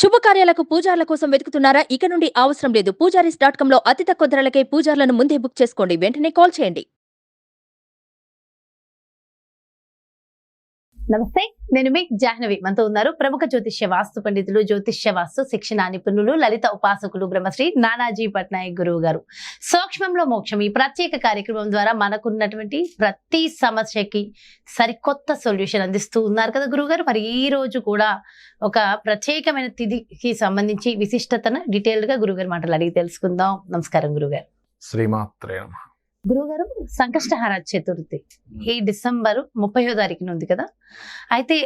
శుభకార్యాలకు పూజార్ల కోసం వెతుకుతున్నారా? ఇక నుండి అవసరం లేదు. పూజారీస్ డాట్ కామ్లో అతి తక్కువ ధరలకే పూజార్లను ముందే బుక్ చేసుకోండి. వెంటనే కాల్ చేయండి. నమస్తే నేను మీ జాహ్నవి. మనతో ఉన్నారు ప్రముఖ జ్యోతిష్య వాస్తు పండితులు జ్యోతిష్య వాస్తు శిక్షణ నిపుణులు లలిత ఉపాసకులు బ్రహ్మశ్రీ నానాజీ పట్నాయక్ గురువు గారు సూక్ష్మంలో మోక్షం ఈ ప్రత్యేక కార్యక్రమం ద్వారా మనకున్నటువంటి ప్రతి సమస్యకి సరికొత్త సొల్యూషన్ అందిస్తూ ఉన్నారు కదా గురువు గారు మరి ఈ రోజు కూడా ఒక ప్రత్యేకమైన తిథికి సంబంధించి విశిష్టతను డీటెయిల్డ్గా గురుగారు మాటలు అడిగి తెలుసుకుందాం. నమస్కారం గురుగారు శ్రీమాత్రే నమః. గురుగారు సంకష్టహార చతుర్థి. ఈ డిసెంబర్ ముప్పయో తారీఖున ఉంది కదా? అయితే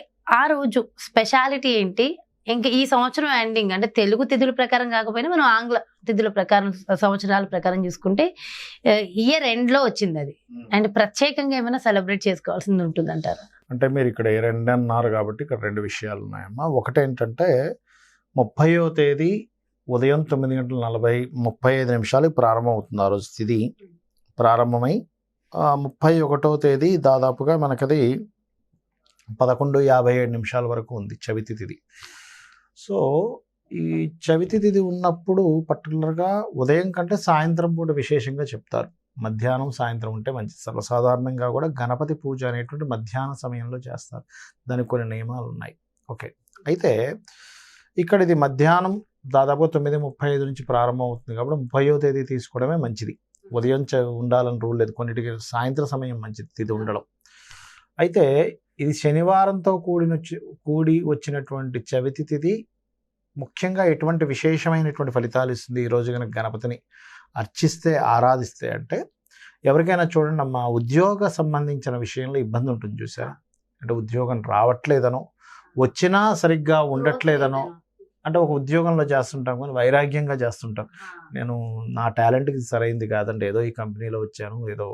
ఆ రోజు స్పెషాలిటీ ఏంటి? ఇంకా ఈ సంవత్సరం ఎండింగ్ అంటే తెలుగు తిథుల ప్రకారం కాకపోయినా మనం ఆంగ్ల తిథుల ప్రకారం సంవత్సరాల ప్రకారం చూసుకుంటే ఇయర్ ఎండ్లో వచ్చింది అది. అండ్ ప్రత్యేకంగా ఏమైనా సెలబ్రేట్ చేసుకోవాల్సింది ఉంటుంది అంటారు అంటే మీరు ఇక్కడ ఈ రెండు అన్నారు కాబట్టి ఇక్కడ రెండు విషయాలు ఉన్నాయమ్మా. ఒకటేంటంటే ముప్పయో తేదీ ఉదయం తొమ్మిది గంటల నలభై ముప్పై ఐదు నిమిషాలకు ప్రారంభం అవుతుంది ఆ రోజు తిథి. ప్రారంభమై ముప్పై ఒకటో తేదీ దాదాపుగా మనకది పదకొండు యాభై ఏడు నిమిషాల వరకు ఉంది చవితి తిథి సో ఈ చవితి తిథి ఉన్నప్పుడు పర్టికులర్గా ఉదయం కంటే సాయంత్రం పూట విశేషంగా చెప్తారు. మధ్యాహ్నం సాయంత్రం ఉంటే మంచిది. సర్వసాధారణంగా కూడా గణపతి పూజ అనేటువంటి మధ్యాహ్న సమయంలో చేస్తారు. దానికి కొన్ని నియమాలు ఉన్నాయి ఓకే. అయితే ఇక్కడ ఇది మధ్యాహ్నం దాదాపు తొమ్మిది ముప్పై ఐదు నుంచి ప్రారంభం అవుతుంది కాబట్టి ముప్పయో తేదీ తీసుకోవడమే మంచిది. ఉదయం చ- ఉండాలని రూల్ లేదు. కొన్నిటికి సాయంత్రం సమయం మంచిది. ఇది ఉండడం. అయితే ఇది శనివారంతో కూడిన వచ్చి- కూడి వచ్చినటువంటి చవితి తిథి ముఖ్యంగా ఎటువంటి విశేషమైనటువంటి ఫలితాలు ఇస్తుంది ఈ రోజు కనుక గణపతిని అర్చిస్తే ఆరాధిస్తే అంటే ఎవరికైనా చూడండి అమ్మా ఉద్యోగ సంబంధించిన విషయంలో ఇబ్బంది ఉంటుంది చూసారా? అంటే ఉద్యోగం రావట్లేదనో వచ్చినా సరిగ్గా ఉండట్లేదనో అంటే ఒక ఉద్యోగంలో చేస్తుంటాం కానీ వైరాగ్యంగా చేస్తుంటాం. నేను నా టాలెంట్కి సరైంది కాదండి. ఏదో ఈ కంపెనీలో వచ్చాను ఏదో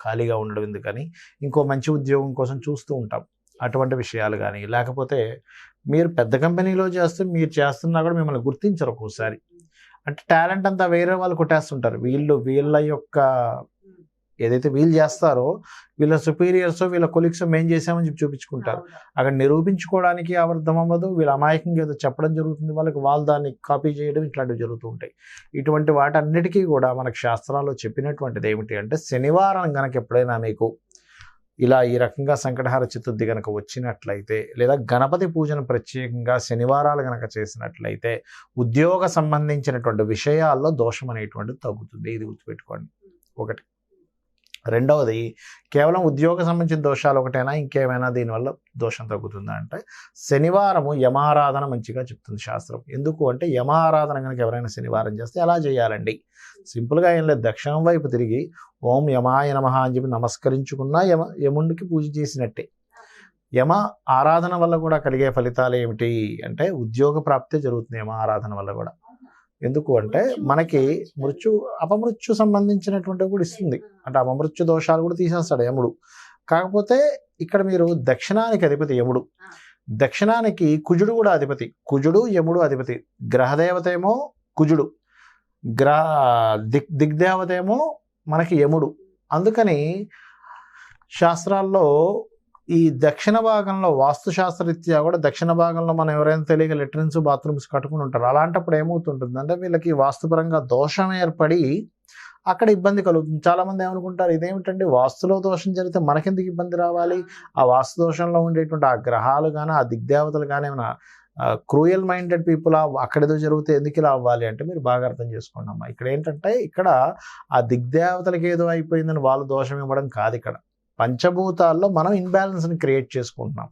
ఖాళీగా ఉండడం ఎందుకని ఇంకో మంచి ఉద్యోగం కోసం చూస్తూ ఉంటాం. అటువంటి విషయాలు కానీ లేకపోతే మీరు పెద్ద కంపెనీలో చేస్తూ మీరు చేస్తున్నా కూడా మిమ్మల్ని గుర్తించరు ఒక్కోసారి. అంటే టాలెంట్ అంతా వేరే వాళ్ళు కొట్టేస్తుంటారు. వీళ్ళు వీళ్ళ యొక్క ఏదైతే వీళ్ళు చేస్తారో వీళ్ళ సుపీరియర్స్ వీళ్ళ కొలీగ్స్ మేం చేసామని చెప్పి చూపించుకుంటారు. అక్కడ నిరూపించుకోవడానికి అబద్ధం అవ్వదు. వీళ్ళ అమాయకంగా ఏదో చెప్పడం జరుగుతుంది. వాళ్ళకి వాళ్ళు దాన్ని కాపీ చేయడం ఇట్లాంటివి జరుగుతూ ఉంటాయి. ఇటువంటి వాటన్నిటికీ కూడా మనకు శాస్త్రాల్లో చెప్పినటువంటిది ఏమిటి అంటే శనివారం కనుక ఎప్పుడైనా మీకు ఇలా ఈ రకంగా సంకటహార చతుర్థి కనుక వచ్చినట్లయితే లేదా గణపతి పూజను ప్రత్యేకంగా శనివారాలు కనుక చేసినట్లయితే ఉద్యోగ సంబంధించినటువంటి విషయాల్లో దోషం అనేటువంటిది తగ్గుతుంది. ఇది గుర్తుపెట్టుకోండి. ఒకటి. రెండవది కేవలం ఉద్యోగ సంబంధించిన దోషాలు ఒకటైనా? ఇంకేమైనా దీనివల్ల దోషం తగ్గుతుందా అంటే శనివారము యమారాధన మంచిగా చెప్తుంది శాస్త్రం. ఎందుకు అంటే యమారాధన కనుక ఎవరైనా శనివారం చేస్తే ఎలా చేయాలండి. సింపుల్గా ఏం లేదు. దక్షిణం వైపు తిరిగి ఓం యమాయ నమ అని చెప్పి నమస్కరించుకున్నా యమ యముడికి పూజ చేసినట్టే. యమ ఆరాధన వల్ల కూడా కలిగే ఫలితాలు ఏమిటి అంటే ఉద్యోగ ప్రాప్తి జరుగుతుంది యమ ఆరాధన వల్ల కూడా. ఎందుకు అంటే మనకి మృత్యు అపమృత్యు సంబంధించినటువంటివి కూడా ఇస్తుంది. అంటే అపమృత్యు దోషాలు కూడా తీసేస్తాడు యముడు. కాకపోతే ఇక్కడ మీరు దక్షిణానికి అధిపతి యముడు. దక్షిణానికి కుజుడు కూడా అధిపతి. కుజుడు యముడు అధిపతి. గ్రహదేవత ఏమో కుజుడు. గ్రహ దిక్ దిగ్దేవత ఏమో మనకి యముడు. అందుకని శాస్త్రాల్లో ఈ దక్షిణ భాగంలో వాస్తుశాస్త్రరీత్యా కూడా దక్షిణ భాగంలో మనం ఎవరైనా తెలియక లెట్రిన్స్ బాత్రూమ్స్ కట్టుకుని ఉంటారు. అలాంటప్పుడు ఏమవుతుంటుంది అంటే వీళ్ళకి వాస్తుపరంగా దోషం ఏర్పడి అక్కడ ఇబ్బంది కలుగుతుంది. చాలామంది ఏమనుకుంటారు ఇదేమిటండి? వాస్తులో దోషం జరిగితే మనకెందుకు ఇబ్బంది రావాలి? ఆ వాస్తు దోషంలో ఉండేటువంటి ఆ గ్రహాలు కానీ ఆ దిగ్దేవతలు కానీ ఏమైనా క్రూయల్ మైండెడ్ పీపుల్ అక్కడ ఏదో జరిగితే ఎందుకు ఇలా అవ్వాలి? అంటే మీరు బాగా అర్థం చేసుకోండి అమ్మా. ఇక్కడ ఏంటంటే ఇక్కడ ఆ దిగ్దేవతలకి ఏదో అయిపోయిందని వాళ్ళు దోషం ఇవ్వడం కాదు ఇక్కడ. పంచభూతాల్లో మనం ఇన్బ్యాలెన్స్ని క్రియేట్ చేసుకుంటున్నాం.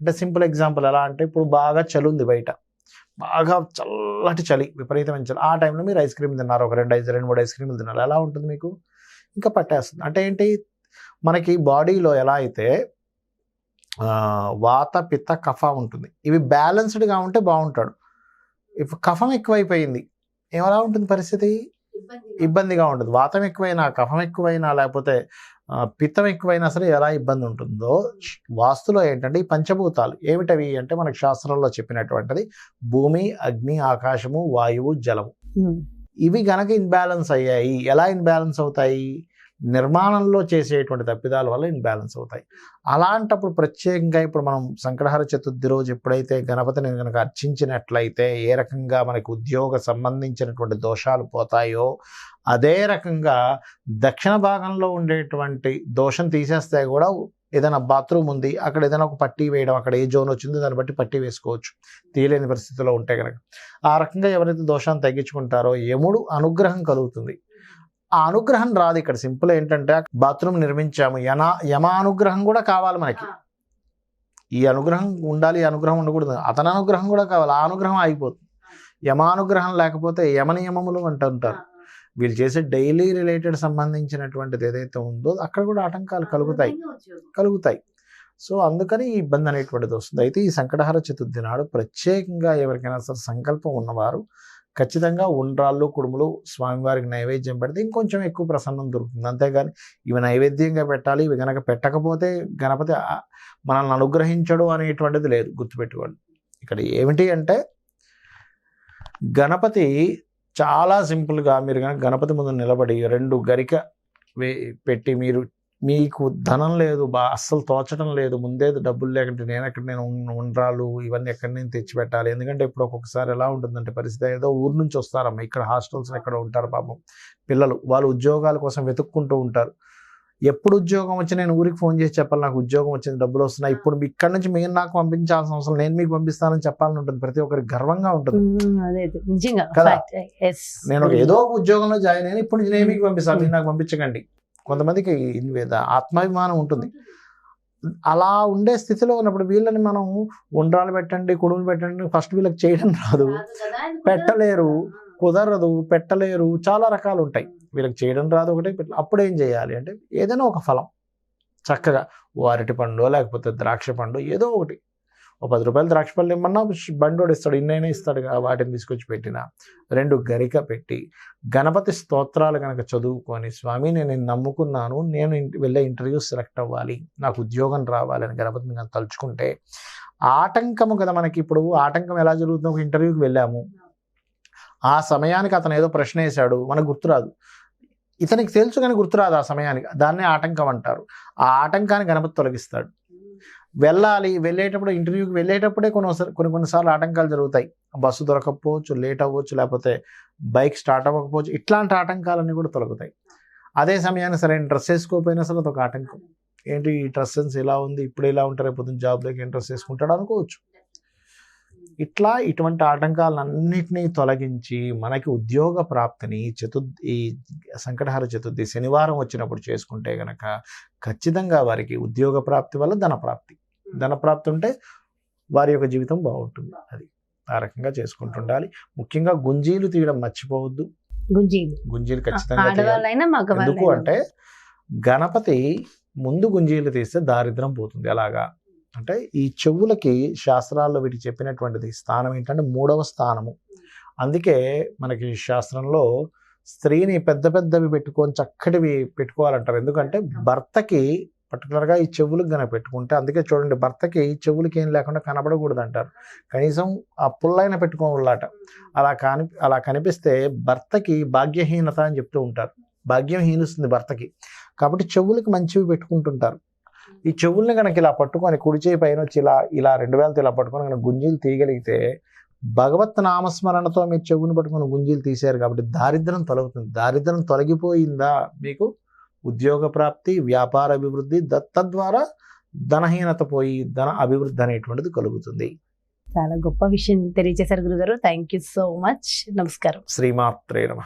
అంటే సింపుల్ ఎగ్జాంపుల్ ఎలా అంటే ఇప్పుడు బాగా చలి ఉంది బయట. బాగా చల్లటి చలి విపరీతమైన చలి. ఆ టైంలో మీరు ఐస్ క్రీమ్ తిన్నారు. ఒక రెండు ఐస్ రెండు మూడు ఐస్ క్రీమ్లు తినాలి ఎలా ఉంటుంది మీకు? ఇంకా పట్టేస్తుంది. అంటే ఏంటి? మనకి బాడీలో ఎలా అయితే వాత పిత్త కఫ ఉంటుంది. ఇవి బ్యాలెన్స్డ్గా ఉంటే బాగుంటాడు. ఇప్పుడు కఫం ఎక్కువైపోయింది ఎలా ఉంటుంది పరిస్థితి? ఇబ్బందిగా ఉంటుంది. వాతం ఎక్కువైనా కఫం ఎక్కువైనా లేకపోతే పిత్తం ఎక్కువైనా సరే ఎలా ఇబ్బంది ఉంటుందో వాస్తులో ఏంటంటే ఈ పంచభూతాలు ఏమిటవి అంటే మనకు శాస్త్రంలో చెప్పినటువంటిది భూమి అగ్ని ఆకాశము వాయువు జలము. ఇవి గనక ఇన్బ్యాలెన్స్ అయ్యాయి. ఎలా ఇన్బ్యాలెన్స్ అవుతాయి? నిర్మాణంలో చేసేటువంటి తప్పిదాల వల్ల ఇన్బ్యాలెన్స్ అవుతాయి. అలాంటప్పుడు ప్రత్యేకంగా ఇప్పుడు మనం సంకటహర చతుర్థి రోజు ఎప్పుడైతే గణపతిని కనుక అర్చించినట్లయితే ఏ రకంగా మనకు ఉద్యోగ సంబంధించినటువంటి దోషాలు పోతాయో అదే రకంగా దక్షిణ భాగంలో ఉండేటువంటి దోషం తీసేస్తే కూడా ఏదైనా బాత్రూమ్ ఉంది అక్కడ ఏదైనా ఒక పట్టీ వేయడం అక్కడ ఏ జోన్ వచ్చిందో దాన్ని బట్టి పట్టీ వేసుకోవచ్చు. తీయలేని పరిస్థితిలో ఉంటే కనుక ఆ రకంగా ఎవరైతే దోషాన్ని తగ్గించుకుంటారో యముడు అనుగ్రహం కలుగుతుంది. ఆ అనుగ్రహం రాదు ఇక్కడ. సింపుల్ ఏంటంటే బాత్రూమ్ నిర్మించాము. యన యమ అనుగ్రహం కూడా కావాలి మనకి. ఈ అనుగ్రహం ఉండాలి ఈ అనుగ్రహం ఉండకూడదు. అతని అనుగ్రహం కూడా కావాలి. ఆ అనుగ్రహం ఆగిపోతుంది యమానుగ్రహం లేకపోతే యమనియమములు అంటుంటారు వీళ్ళు చేసే డైలీ రిలేటెడ్ సంబంధించినటువంటిది ఏదైతే ఉందో అక్కడ కూడా ఆటంకాలు కలుగుతాయి. కలుగుతాయి. సో అందుకని ఈ ఇబ్బంది అనేటువంటిది వస్తుంది. అయితే ఈ సంకటహర చతుర్థి నాడు ప్రత్యేకంగా ఎవరికైనా సరే సంకల్పం ఉన్నవారు ఖచ్చితంగా ఉండ్రాళ్ళు కుడుములు స్వామివారికి నైవేద్యం పెడితే ఇంకొంచెం ఎక్కువ ప్రసన్నం దొరుకుతుంది. అంతేగాని ఇవి నైవేద్యంగా పెట్టాలి ఇవి కనుక పెట్టకపోతే గణపతి మనల్ని అనుగ్రహించడు అనేటువంటిది లేదు గుర్తుపెట్టుకోండి. ఇక్కడ ఏమిటి అంటే గణపతి చాలా సింపుల్గా మీరు కనుక గణపతి ముందు నిలబడి రెండు గరిక వే పెట్టి మీరు మీకు ధనం లేదు బా అస్సలు తోచడం లేదు ముందే డబ్బులు లేకుంటే నేను ఎక్కడ నేను ఉండ్రాలు ఇవన్నీ ఎక్కడి నేను తెచ్చి పెట్టాలి ఎందుకంటే ఇప్పుడు ఒక్కొక్కసారి ఎలా ఉంటుందంటే పరిస్థితి ఏదో ఊరు నుంచి వస్తారమ్మా ఇక్కడ హాస్టల్స్ ఎక్కడ ఉంటారు పాపం పిల్లలు వాళ్ళు ఉద్యోగాల కోసం వెతుక్కుంటూ ఉంటారు. ఎప్పుడు ఉద్యోగం వచ్చి నేను ఊరికి ఫోన్ చేసి చెప్పాలి నాకు ఉద్యోగం వచ్చింది డబ్బులు వస్తున్నాయి ఇప్పుడు ఇక్కడ నుంచి మీరు నాకు పంపించాల్సిన అవసరం నేను మీకు పంపిస్తానని చెప్పాలని ఉంటుంది. ప్రతి ఒక్కరికి గర్వంగా ఉంటుంది. నేను ఒక ఏదో ఒక ఉద్యోగంలో జాయిన్ అయిన ఇప్పుడు నేను మీకు పంపిస్తాను నాకు పంపించకండి. కొంతమందికి ఆత్మాభిమానం ఉంటుంది. అలా ఉండే స్థితిలో ఉన్నప్పుడు వీళ్ళని మనం ఉండ్రాలు పెట్టండి కుడుములు పెట్టండి ఫస్ట్ వీళ్ళకి చేయడం రాదు. పెట్టలేరు కుదరదు పెట్టలేరు చాలా రకాలు ఉంటాయి. వీళ్ళకి చేయడం రాదు ఒకటి అప్పుడు ఏం చేయాలి అంటే ఏదైనా ఒక ఫలం. చక్కగా ఓ అరటి పండు లేకపోతే ద్రాక్ష పండు ఏదో ఒకటి. ఓ పది రూపాయలు ద్రాక్ష పళ్ళు ఇమ్మన్నా బండోడు ఇస్తాడు ఇన్నైనా ఇస్తాడు వాటిని తీసుకొచ్చి పెట్టిన. రెండు గరిక పెట్టి గణపతి స్తోత్రాలు కనుక చదువుకొని స్వామి నేను నమ్ముకున్నాను నేను ఇంటి- వెళ్ళే ఇంటర్వ్యూ సెలెక్ట్ అవ్వాలి నాకు ఉద్యోగం రావాలని గణపతిని కనుక తలుచుకుంటే ఆటంకము కదా మనకి ఇప్పుడు. ఆటంకం ఎలా జరుగుతుందో ఒక ఇంటర్వ్యూకి వెళ్ళాము. ఆ సమయానికి అతను ఏదో ప్రశ్న వేశాడు మనకు గుర్తురాదు ఇతనికి తెలుసు కానీ గుర్తురాదు ఆ సమయానికి. దాన్నే ఆటంకం అంటారు. ఆ ఆటంకాన్ని గణపతి తొలగిస్తాడు. వెళ్ళాలి. వెళ్ళేటప్పుడు ఇంటర్వ్యూకి వెళ్ళేటప్పుడే కొన్ని కొన్ని కొన్నిసార్లు ఆటంకాలు జరుగుతాయి. బస్సు దొరకకపోవచ్చు లేట్ అవ్వచ్చు లేకపోతే బైక్ స్టార్ట్ అవ్వకపోవచ్చు ఇట్లాంటి ఆటంకాలన్నీ కూడా తొలగుతాయి. అదే సమయానికి సరైన డ్రెస్ వేసుకోకపోయినా సరే అదొక ఆటంకం. ఏంటి ఈ డ్రెస్ సెన్స్ ఇలా ఉంది? ఇప్పుడు ఇలా ఉంటారు? రేపు పొద్దున్న జాబ్లోకి ఏం డ్రెస్ వేసుకుంటాడు అనుకోవచ్చు. ఇట్లా ఇటువంటి ఆటంకాలన్నింటినీ తొలగించి మనకి ఉద్యోగ ప్రాప్తిని చతుర్థి ఈ సంకటహార చతుర్థి శనివారం వచ్చినప్పుడు చేసుకుంటే కనుక ఖచ్చితంగా వారికి ఉద్యోగ ప్రాప్తి వల్ల ధన ప్రాప్తి. ధన ప్రాప్తి ఉంటే వారి యొక్క జీవితం బాగుంటుంది. అది ఆ రకంగా చేసుకుంటుండాలి. ముఖ్యంగా గుంజీలు తీయడం మర్చిపోవద్దు. గుంజీలు. గుంజీలు ఖచ్చితంగా ఎందుకు అంటే గణపతి ముందు గుంజీలు తీస్తే దారిద్రం పోతుంది. ఎలాగా అంటే ఈ చెవులకి శాస్త్రాల్లో వీటికి చెప్పినటువంటిది స్థానం ఏంటంటే మూడవ స్థానము. అందుకే మనకి శాస్త్రంలో స్త్రీని పెద్ద పెద్దవి పెట్టుకొని చక్కటివి పెట్టుకోవాలంటారు. ఎందుకంటే భర్తకి పర్టికులర్గా ఈ చెవులకు గనక పెట్టుకుంటే అందుకే చూడండి భర్తకి చెవులకి ఏం లేకుండా కనబడకూడదు అంటారు కనీసం ఆ పుల్లైన పెట్టుకోవాలట. అలా కాని అలా కనిపిస్తే భర్తకి భాగ్యహీనత అని చెప్తూ ఉంటారు. భాగ్యం హీనిస్తుంది భర్తకి. కాబట్టి చెవులకి మంచివి పెట్టుకుంటుంటారు. ఈ చెవుల్ని కనుక ఇలా పట్టుకొని కుడి చేయి పైన వచ్చి ఇలా ఇలా రెండు వేలతో ఇలా పట్టుకొని కనుక గుంజీలు తీయగలిగితే భగవత్ నామస్మరణతో మీరు చెవుని పట్టుకొని గుంజీలు తీశారు కాబట్టి దారిద్రం తొలగుతుంది. దారిద్రం తొలగిపోయిందా మీకు? ఉద్యోగ ప్రాప్తి వ్యాపార అభివృద్ధి తద్వారా ధనహీనత పోయి ధన అభివృద్ధి అనేటువంటిది కలుగుతుంది. చాలా గొప్ప విషయం తెలియజేశారు గురుగారు. థ్యాంక్ యూ సో మచ్ నమస్కారం. శ్రీమాత్రే నమ.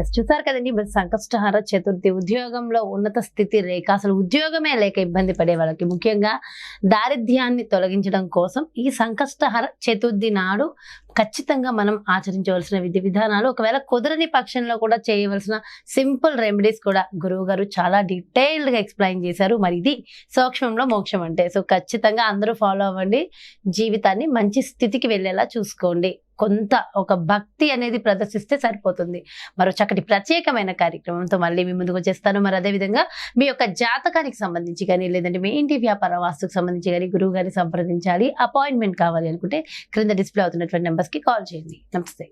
ఎస్ చూసారు కదండి మరి సంకష్టహార చతుర్థి ఉద్యోగంలో ఉన్నత స్థితి లేక అసలు ఉద్యోగమే లేక ఇబ్బంది పడే వాళ్ళకి ముఖ్యంగా దారిద్ర్యాన్ని తొలగించడం కోసం ఈ సంకష్టహార చతుర్థి నాడు ఖచ్చితంగా మనం ఆచరించవలసిన విధి విధానాలు ఒకవేళ కుదరని పక్షంలో కూడా చేయవలసిన సింపుల్ రెమెడీస్ కూడా గురువు గారు చాలా డీటెయిల్డ్గా ఎక్స్ప్లెయిన్ చేశారు. మరి ఇది సూక్ష్మంలో మోక్షం అంటే. సో ఖచ్చితంగా అందరూ ఫాలో అవ్వండి. జీవితాన్ని మంచి స్థితికి వెళ్ళేలా చూసుకోండి. కొంత ఒక భక్తి అనేది ప్రదర్శిస్తే సరిపోతుంది. మరో చక్కటి ప్రత్యేకమైన కార్యక్రమంతో మళ్ళీ మీ ముందుకు వచ్చేస్తాను. మరి అదేవిధంగా మీ యొక్క జాతకానికి సంబంధించి కానీ లేదంటే మీ ఇంటి వ్యాపార వాస్తుకు సంబంధించి కానీ గురువు గారిని సంప్రదించాలి అపాయింట్మెంట్ కావాలి అనుకుంటే క్రింద డిస్ప్లే అవుతున్నటువంటి నెంబర్స్కి కాల్ చేయండి. నమస్తే.